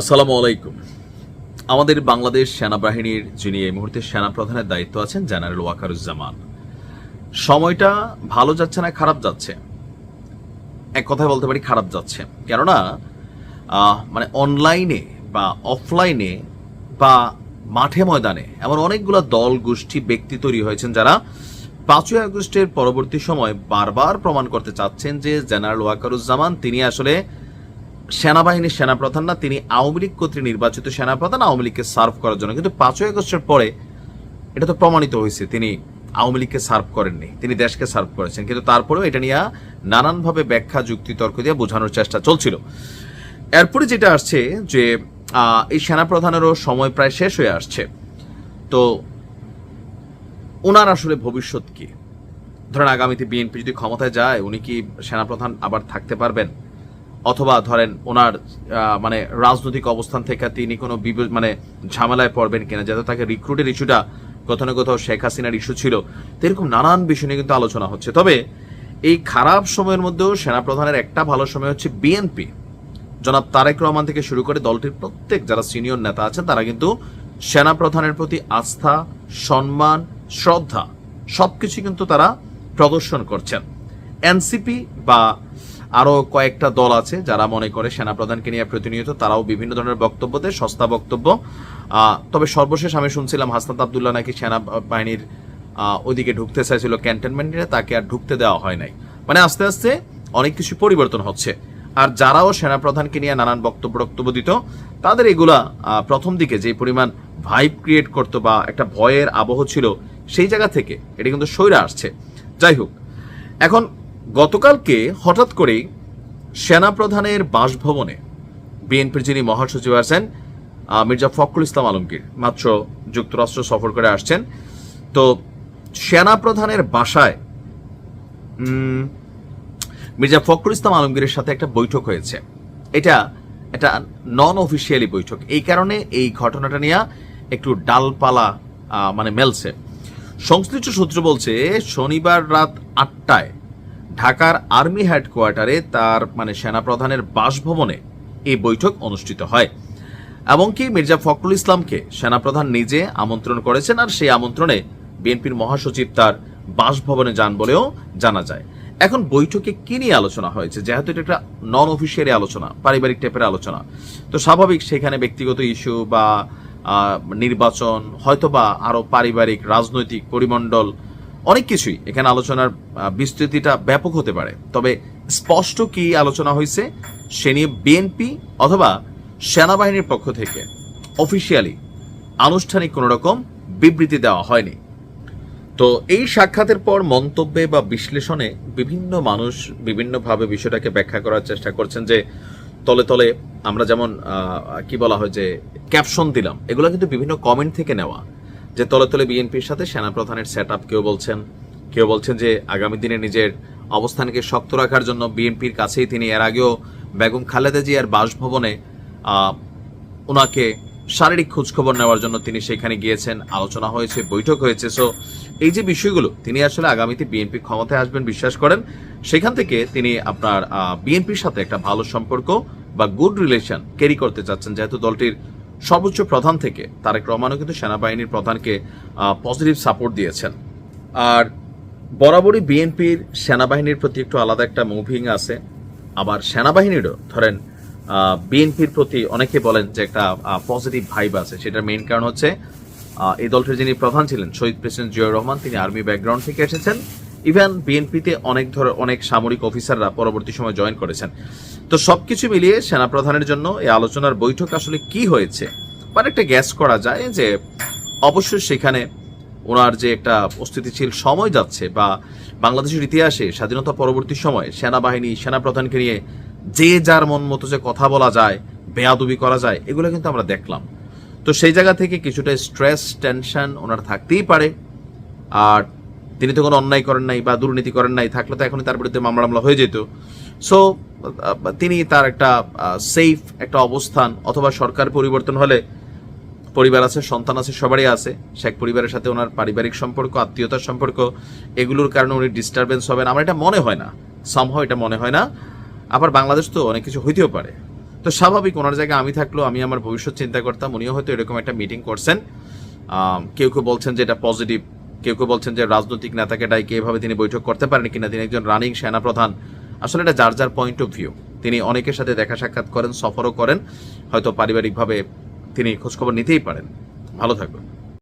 আসসালামু আলাইকুম। আমাদের বাংলাদেশ সেনাবাহিনীর যিনি এই মুহূর্তে সেনাপ্রধানের দায়িত্ব আছেন, জেনারেল ওয়াকারুজ্জামান। সময়টা ভালো যাচ্ছে না, খারাপ যাচ্ছে? এক কথায় বলতে পারি, খারাপ যাচ্ছে। কেননা মানে অনলাইনে বা অফলাইনে বা মাঠে ময়দানে এমন অনেকগুলো দল, গোষ্ঠী, ব্যক্তি তৈরি হয়েছেন যারা পাঁচই আগস্টের পরবর্তী সময় বারবার প্রমাণ করতে চাচ্ছেন যে জেনারেল ওয়াকারুজ্জামান, তিনি আসলে সেনাবাহিনীর সেনাপ্রধান না, তিনি আওয়ামী লীগ কর্তৃক নির্বাচিত সেনাপ্রধান, আওয়ামী লীগকে সার্ভ করার জন্য। কিন্তু পাঁচই আগস্টের পরে এটা তো প্রমাণিত হয়েছে, তিনি আওয়ামী লীগকে সার্ভ করেননি, তিনি দেশকে সার্ভ করেছেন। কিন্তু তারপরেও এটা নিয়ে নানানভাবে ব্যাখ্যা যুক্তি তর্ক দিয়ে বোঝানোর চেষ্টা চলছিল। এরপরে যেটা আসছে যে এই সেনাপ্রধানেরও সময় প্রায় শেষ হয়ে আসছে। তো ওনার আসলে ভবিষ্যৎ কি? ধরেন আগামীতে বিএনপি যদি ক্ষমতায় যায়, উনি কি সেনাপ্রধান আবার থাকতে পারবেন? অথবা ধরেন ওনার মানে রাজনৈতিক অবস্থান থেকে তিনি কোনো মানে ঝামেলায় পড়বেন কিনা, যাতে তাকে রিক্রুটের ইস্যুটা কোথাও না কোথাও শেখ হাসিনার ইস্যু ছিল, এরকম নানান বিষয় নিয়ে কিন্তু আলোচনা হচ্ছে। তবে এই খারাপ সময়ের মধ্যেও সেনাপ্রধানের একটা ভালো সময় হচ্ছে বিএনপি জনাব তারেক রহমান থেকে শুরু করে দলটির প্রত্যেক যারা সিনিয়র নেতা আছেন, তারা কিন্তু সেনাপ্রধানের প্রতি আস্থা, সম্মান, শ্রদ্ধা, সবকিছু কিন্তু তারা প্রদর্শন করছেন। এনসিপি বা আরও কয়েকটা দল আছে যারা মনে করে সেনাপ্রধানকে নিয়ে প্রতিনিয়ত তারাও বিভিন্ন ধরনের বক্তব্য দেয় সস্তা বক্তব্য। তবে সর্বশেষ আমি শুনছিলাম হাসনাত আবদুল্লাহ নাকি সেনাবাহিনীর আহ, ওইদিকে ঢুকতে চাইছিল ক্যান্টনমেন্টে তাকে আর ঢুকতে দেওয়া হয় নাই। মানে আস্তে আস্তে অনেক কিছু পরিবর্তন হচ্ছে। আর যারাও সেনাপ্রধানকে নিয়ে নানান বক্তব্য বক্তব্য দিত তাদের এগুলা প্রথম দিকে যে পরিমাণ ভাইব ক্রিয়েট করতো বা একটা ভয়ের আবহ ছিল সেই জায়গা থেকে এটা কিন্তু সইরা আসছে। যাই হোক এখন গতকালকে হঠাৎ করেই সেনাপ্রধানের বাসভবনে বিএনপির যিনি মহাসচিব আছেন মির্জা ফখরুল ইসলাম আলমগীর, মাত্র যুক্তরাষ্ট্র সফর করে আসছেন। তো সেনাপ্রধানের বাসায় মির্জা ফখরুল ইসলাম আলমগীরের সাথে একটা বৈঠক হয়েছে। এটা এটা নন অফিসিয়ালি বৈঠক। এই কারণে এই ঘটনাটা নিয়ে একটু ডালপালা মানে মেলছে। সংশ্লিষ্ট সূত্র বলছে, শনিবার রাত আটটায় ঢাকার আর্মি হেডকোয়ার্টারে তার মানে সেনাপ্রধানের বাসভবনে এই বৈঠক অনুষ্ঠিত হয়। এমনকি মির্জা ফখরুল ইসলামকে সেনাপ্রধান নিজে আমন্ত্রণ করেছেন আর সেই আমন্ত্রণে বিএনপির মহাসচিব তার বাসভবনে যান বলেও জানা যায়। এখন বৈঠকে কি নিয়ে আলোচনা হয়েছে? যেহেতু এটা একটা নন অফিসিয়ালি আলোচনা, পারিবারিক টাইপের আলোচনা। তো স্বাভাবিক সেখানে ব্যক্তিগত ইস্যু বা নির্বাচন, হয়তোবা আরও পারিবারিক, রাজনৈতিক পরিমণ্ডল অনেক কিছুই। এখানে আলোচনার বিস্তৃতিটা ব্যাপক হতে পারে। তবে স্পষ্ট কি আলোচনা হয়েছে, সে নিয়ে বিএনপি অথবা সেনাবাহিনীর পক্ষ থেকে অফিসিয়ালি আনুষ্ঠানিক কোনো রকম বিবৃতি দেওয়া হয়নি। তো এই সাক্ষাতের পর মন্তব্যে বা বিশ্লেষণে বিভিন্ন মানুষ বিভিন্নভাবে বিষয়টাকে ব্যাখ্যা করার চেষ্টা করছেন যে তলে তলে আমরা যেমন কি বলা হয় যে ক্যাপশন দিলাম, এগুলো কিন্তু বিভিন্ন কমেন্ট থেকে নেওয়া। যে তলে তলে বিএনপির সাথে সেনাপ্রধানের সেট আপ কেউ বলছেন কেউ বলছেন যে আগামী দিনে নিজের অবস্থানকে শক্ত রাখার জন্য বিএনপির কাছেই তিনি এর আগেও বেগম খালেদা জিয়ার বাসভবনে ওনাকে শারীরিক খোঁজখবর নেওয়ার জন্য তিনি সেখানে গিয়েছেন, আলোচনা হয়েছে, বৈঠক হয়েছে। সো এই যে বিষয়গুলো, তিনি আসলে আগামীতে বিএনপি ক্ষমতায় আসবেন, বিশ্বাস করেন। সেখান থেকে তিনি আপনার বিএনপির সাথে একটা ভালো সম্পর্ক বা গুড রিলেশন ক্যারি করতে চাচ্ছেন, যেহেতু দলটির সর্বোচ্চ প্রধান থেকে তারেক রহমানও কিন্তু সেনাবাহিনীর প্রধানকে পজিটিভ সাপোর্ট দিয়েছেন। আর বরাবরই বিএনপির সেনাবাহিনীর প্রতি একটু আলাদা একটা মুভিং আছে। আবার সেনাবাহিনীরও ধরেন বিএনপির প্রতি অনেকে বলেন যে একটা পজিটিভ ভাইব আছে। সেটার মেইন কারণ হচ্ছে এই দলটির যিনি প্রধান ছিলেন, শহীদ প্রেসিডেন্ট জিয়াউর রহমান, তিনি আর্মি ব্যাকগ্রাউন্ড থেকে এসেছেন। ইভেন, বিএনপিতে অনেক ধর, অনেক সামরিক অফিসাররা পরবর্তী সময় জয়েন করেছেন। তো সবকিছু মিলিয়ে সেনাপ্রধানের জন্য এই আলোচনার বৈঠক আসলে কি হয়েছে? মানে একটা গ্যাস করা যায় যে অবশ্যই সেখানে ওনার যে একটা অস্থিতিশীল সময় যাচ্ছে বা বাংলাদেশের ইতিহাসে স্বাধীনতা পরবর্তী সময় সেনাবাহিনী, সেনাপ্রধানকে নিয়ে যে যার মন মতো যে কথা বলা যায়, বেয়াদবি করা যায়, এগুলো কিন্তু আমরা দেখলাম। তো সেই জায়গা থেকে কিছুটা স্ট্রেস টেনশন ওনার থাকতেই পারে। আর তিনি তো কোনো অন্যায় করেন নাই বা দুর্নীতি করেন নাই, থাকলে তো এখনই তার বিরুদ্ধে মামলা মামলা হয়ে যেত। সো তিনি তার একটা সেফ একটা অবস্থান অথবা সরকার পরিবর্তন হলে পরিবার আছে, সন্তান আছে, সবারই আছে। শেখ পরিবারের সাথে ওনার পারিবারিক সম্পর্ক, আত্মীয়তার সম্পর্ক, এগুলোর কারণে উনি ডিস্টারবেন্স হবেন। আমার এটা মনে হয় না। সামহাও এটা মনে হয় না। আবার বাংলাদেশ তো অনেক কিছু হইতেও পারে। তো স্বাভাবিক ওনার জায়গায় আমি থাকলেও আমি আমার ভবিষ্যৎ চিন্তা করতাম। উনিও হয়তো এরকম একটা মিটিং করছেন। কেউ কেউ বলছেন যে এটা পজিটিভ কেউ কেউ বলছেন যে রাজনৈতিক নেতাকে ডাইকে এভাবে তিনি বৈঠক করতে পারেন কিনা, তিনি একজন রানিং সেনাপ্রধান। আসলে এটা যার যার পয়েন্ট অফ ভিউ তিনি অনেকের সাথে দেখা সাক্ষাৎ করেন, সফরও করেন। হয়তো পারিবারিকভাবে তিনি খোঁজখবর নিতেই পারেন। ভালো থাকবেন।